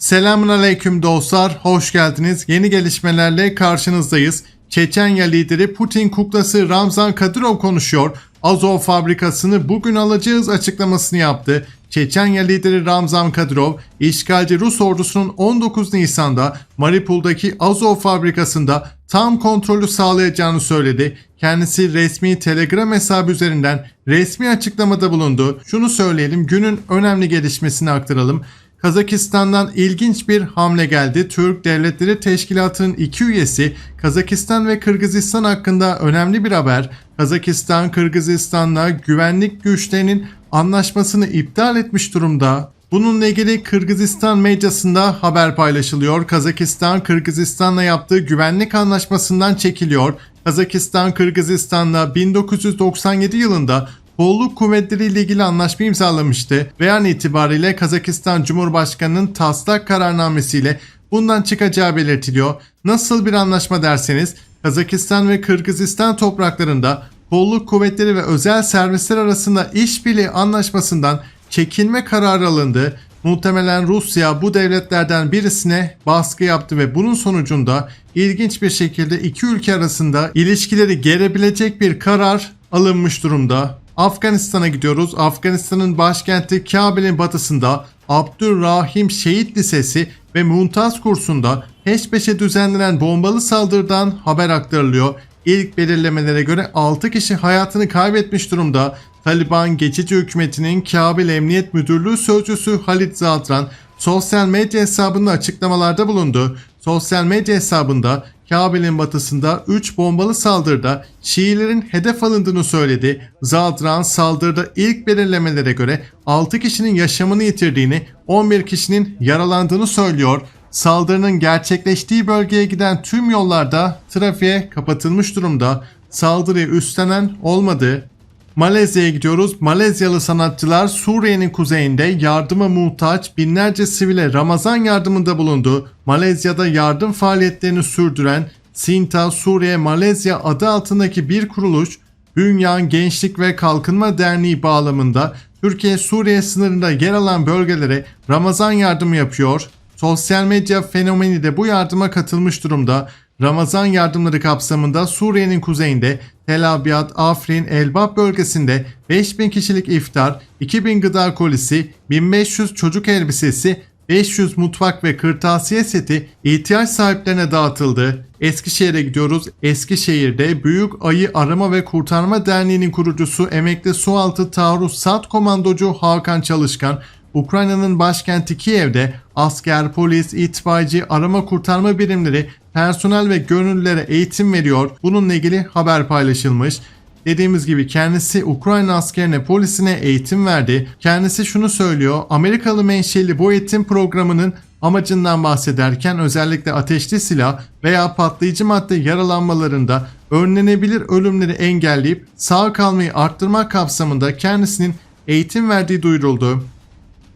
Selamun aleyküm dostlar, hoş geldiniz. Yeni gelişmelerle karşınızdayız. Çeçenya lideri Putin kuklası Ramzan Kadyrov konuşuyor. Azov fabrikasını bugün alacağız açıklamasını yaptı. Çeçenya lideri Ramzan Kadyrov, işgalci Rus ordusunun 19 Nisan'da Mariupol'daki Azov fabrikasında tam kontrolü sağlayacağını söyledi. Kendisi resmi Telegram hesabı üzerinden resmi açıklamada bulundu. Şunu söyleyelim, günün önemli gelişmesini aktaralım. Kazakistan'dan ilginç bir hamle geldi. Türk Devletleri Teşkilatı'nın iki üyesi Kazakistan ve Kırgızistan hakkında önemli bir haber. Kazakistan, Kırgızistan'la güvenlik güçlerinin anlaşmasını iptal etmiş durumda. Bununla ilgili Kırgızistan medyasında haber paylaşılıyor. Kazakistan, Kırgızistan'la yaptığı güvenlik anlaşmasından çekiliyor. Kazakistan, Kırgızistan'la 1997 yılında Kolluk kuvvetleri ile ilgili anlaşma imzalamıştı ve an itibariyle Kazakistan Cumhurbaşkanı'nın taslak kararnamesiyle bundan çıkacağı belirtiliyor. Nasıl bir anlaşma derseniz Kazakistan ve Kırgızistan topraklarında kolluk kuvvetleri ve özel servisler arasında işbirliği anlaşmasından çekilme kararı alındı. Muhtemelen Rusya bu devletlerden birisine baskı yaptı ve bunun sonucunda ilginç bir şekilde iki ülke arasında ilişkileri gerebilecek bir karar alınmış durumda. Afganistan'a gidiyoruz. Afganistan'ın başkenti Kabil'in batısında Abdurrahim Şehit Lisesi ve Muntaz kursunda peş peşe düzenlenen bombalı saldırıdan haber aktarılıyor. İlk belirlemelere göre 6 kişi hayatını kaybetmiş durumda. Taliban geçici hükümetinin Kabil Emniyet Müdürlüğü sözcüsü Halit Zatran sosyal medya hesabında açıklamalarda bulundu. Sosyal medya hesabında Kabil'in batısında 3 bombalı saldırıda Şiilerin hedef alındığını söyledi. Zadran saldırıda ilk belirlemelere göre 6 kişinin yaşamını yitirdiğini, 11 kişinin yaralandığını söylüyor. Saldırının gerçekleştiği bölgeye giden tüm yollarda trafiğe kapatılmış durumda. Saldırıyı üstlenen olmadı. Malezya'ya gidiyoruz. Malezyalı sanatçılar Suriye'nin kuzeyinde yardıma muhtaç binlerce sivile Ramazan yardımında bulundu. Malezya'da yardım faaliyetlerini sürdüren Sinta Suriye Malezya adı altındaki bir kuruluş Bünyan Gençlik ve Kalkınma Derneği bağlamında Türkiye-Suriye sınırında yer alan bölgelere Ramazan yardımı yapıyor. Sosyal medya fenomeni de bu yardıma katılmış durumda. Ramazan yardımları kapsamında Suriye'nin kuzeyinde Tel Abyad, Afrin, Elbap bölgesinde 5000 kişilik iftar, 2000 gıda kolisi, 1500 çocuk elbisesi, 500 mutfak ve kırtasiye seti ihtiyaç sahiplerine dağıtıldı. Eskişehir'e gidiyoruz. Eskişehir'de Büyük Ayı Arama ve Kurtarma Derneği'nin kurucusu emekli sualtı taarruz sat komandocu Hakan Çalışkan Ukrayna'nın başkenti Kiev'de asker, polis, itfaiyeci, arama kurtarma birimleri, personel ve gönüllülere eğitim veriyor. Bununla ilgili haber paylaşılmış. Dediğimiz gibi kendisi Ukrayna askerine polisine eğitim verdi. Kendisi şunu söylüyor. Amerikalı menşeli bu eğitim programının amacından bahsederken özellikle ateşli silah veya patlayıcı madde yaralanmalarında önlenebilir ölümleri engelleyip sağ kalmayı arttırmak kapsamında kendisinin eğitim verdiği duyuruldu.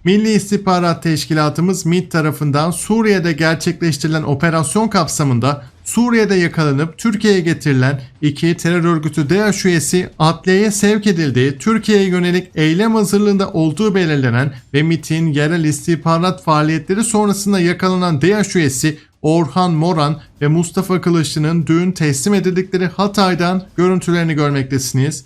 Milli İstihbarat Teşkilatımız MİT tarafından Suriye'de gerçekleştirilen operasyon kapsamında Suriye'de yakalanıp Türkiye'ye getirilen iki terör örgütü DAEŞ üyesi adliyeye sevk edildi. Türkiye'ye yönelik eylem hazırlığında olduğu belirlenen ve MİT'in yerel istihbarat faaliyetleri sonrasında yakalanan DAEŞ üyesi Orhan Moran ve Mustafa Kılıçlı'nın dün teslim edildikleri Hatay'dan görüntülerini görmektesiniz.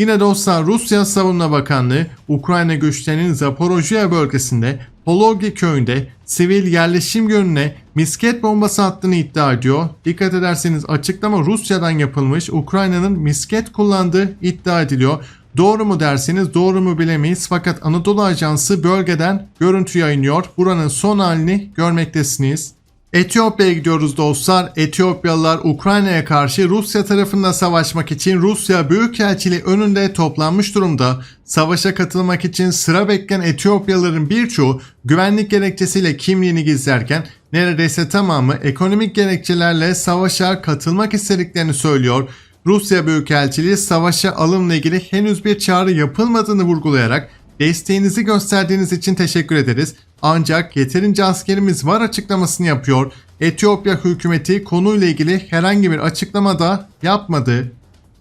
Yine dostlar Rusya Savunma Bakanlığı Ukrayna güçlerinin Zaporojye bölgesinde Pologi köyünde sivil yerleşim yönüne misket bombası attığını iddia ediyor. Dikkat ederseniz açıklama Rusya'dan yapılmış Ukrayna'nın misket kullandığı iddia ediliyor. Doğru mu derseniz doğru mu bilemeyiz fakat Anadolu Ajansı bölgeden görüntü yayınlıyor. Buranın son halini görmektesiniz. Etiyopya'ya gidiyoruz dostlar. Etiyopyalılar Ukrayna'ya karşı Rusya tarafında savaşmak için Rusya Büyükelçiliği önünde toplanmış durumda. Savaşa katılmak için sıra bekleyen Etiyopyalıların birçoğu güvenlik gerekçesiyle kimliğini gizlerken neredeyse tamamı ekonomik gerekçelerle savaşa katılmak istediklerini söylüyor. Rusya Büyükelçiliği savaşa alımla ilgili henüz bir çağrı yapılmadığını vurgulayarak Desteğinizi gösterdiğiniz için teşekkür ederiz. Ancak yeterince askerimiz var açıklamasını yapıyor. Etiyopya hükümeti konuyla ilgili herhangi bir açıklama da yapmadı.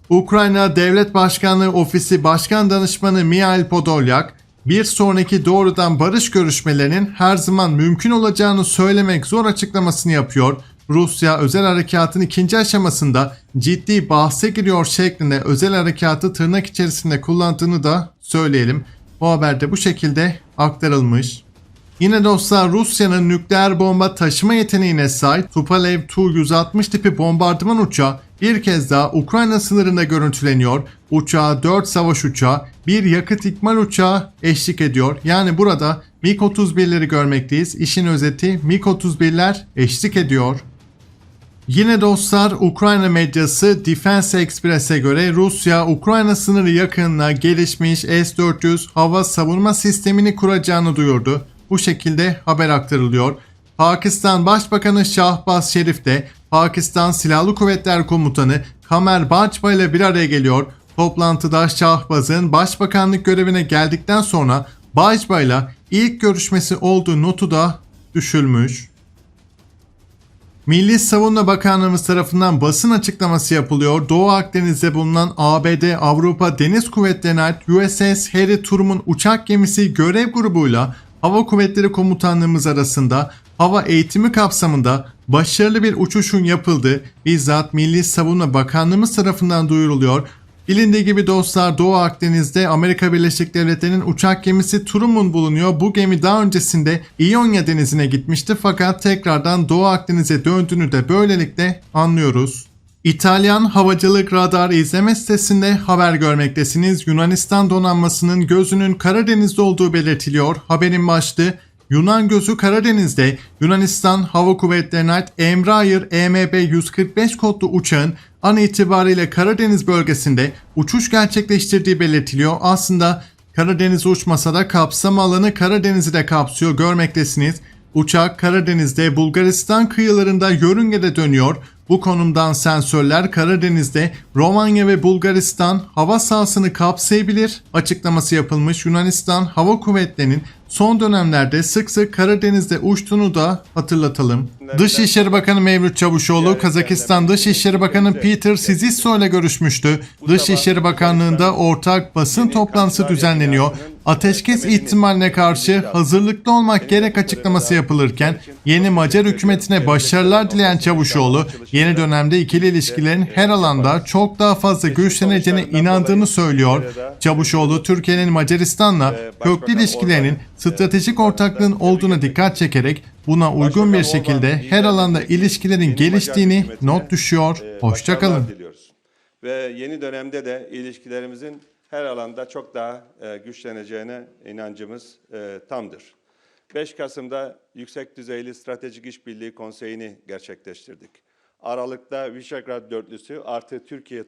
Ukrayna Devlet Başkanlığı Ofisi Başkan Danışmanı Mihail Podolyak, bir sonraki doğrudan barış görüşmelerinin her zaman mümkün olacağını söylemek zor açıklamasını yapıyor. Rusya özel harekatın ikinci aşamasında ciddi bahse giriyor şeklinde özel harekatı tırnak içerisinde kullandığını da söyleyelim. Bu haberde bu şekilde aktarılmış. Yine dostlar Rusya'nın nükleer bomba taşıma yeteneğine sahip Tupolev Tu-160 tipi bombardıman uçağı bir kez daha Ukrayna sınırında görüntüleniyor. Uçağa 4 savaş uçağı, bir yakıt ikmal uçağı eşlik ediyor. Yani burada MiG-31'leri görmekteyiz. İşin özeti MiG-31'ler eşlik ediyor. Yine dostlar Ukrayna medyası Defense Express'e göre Rusya Ukrayna sınırı yakınına gelişmiş S-400 hava savunma sistemini kuracağını duyurdu. Bu şekilde haber aktarılıyor. Pakistan Başbakanı Şahbaz Şerif de Pakistan Silahlı Kuvvetler Komutanı Kamer Bajwa ile bir araya geliyor. Toplantıda Şahbaz'ın başbakanlık görevine geldikten sonra Bajwa ile ilk görüşmesi olduğu notu da düşülmüş. Milli Savunma Bakanlığımız tarafından basın açıklaması yapılıyor. Doğu Akdeniz'de bulunan ABD Avrupa Deniz Kuvvetleri'ne ait USS Harry Truman uçak gemisi görev grubuyla Hava Kuvvetleri Komutanlığımız arasında hava eğitimi kapsamında başarılı bir uçuşun yapıldığı bizzat Milli Savunma Bakanlığımız tarafından duyuruluyor. Bilindiği gibi dostlar Doğu Akdeniz'de Amerika Birleşik Devletleri'nin uçak gemisi Truman bulunuyor. Bu gemi daha öncesinde İonya Denizi'ne gitmişti fakat tekrardan Doğu Akdeniz'e döndüğünü de böylelikle anlıyoruz. İtalyan Havacılık Radar izleme sitesinde haber görmektesiniz. Yunanistan donanmasının gözünün Karadeniz'de olduğu belirtiliyor. Haberin başlığı Yunan gözü Karadeniz'de Yunanistan Hava Kuvvetleri'ne ait Embraer EMB-145 kodlu uçağın an itibariyle Karadeniz bölgesinde uçuş gerçekleştirdiği belirtiliyor. Aslında Karadeniz uçmasa da kapsam alanı Karadeniz'i de kapsıyor görmektesiniz. Uçak Karadeniz'de Bulgaristan kıyılarında yörüngede dönüyor. Bu konumdan sensörler Karadeniz'de Romanya ve Bulgaristan hava sahasını kapsayabilir açıklaması yapılmış Yunanistan Hava Kuvvetleri'nin son dönemlerde sık sık Karadeniz'de uçtuğunu da hatırlatalım. Dışişleri Bakanı Mevlüt Çavuşoğlu, Kazakistan Dışişleri Bakanı Peter Sizisso ile görüşmüştü. Dışişleri Bakanlığı'nda ortak basın toplantısı düzenleniyor. Ateşkes ihtimaline karşı hazırlıklı olmak gerek açıklaması yapılırken yeni Macar hükümetine başarılar dileyen Çavuşoğlu, yeni dönemde ikili ilişkilerin her alanda çok daha fazla güçleneceğine inandığını söylüyor. Çavuşoğlu, Türkiye'nin Macaristan'la köklü ilişkilerinin stratejik ortaklığın olduğuna dikkat çekerek buna uygun bir şekilde her alanda ilişkilerin geliştiğini not düşüyor. Hoşçakalın. Başarılar diliyoruz. Ve yeni dönemde de ilişkilerimizin her alanda çok daha e, güçleneceğine inancımız e, tamdır. 5 Kasım'da Yüksek Düzeyli Stratejik İşbirliği Konseyi'ni gerçekleştirdik. Aralıkta Visegrad Dörtlüsü artı Türkiye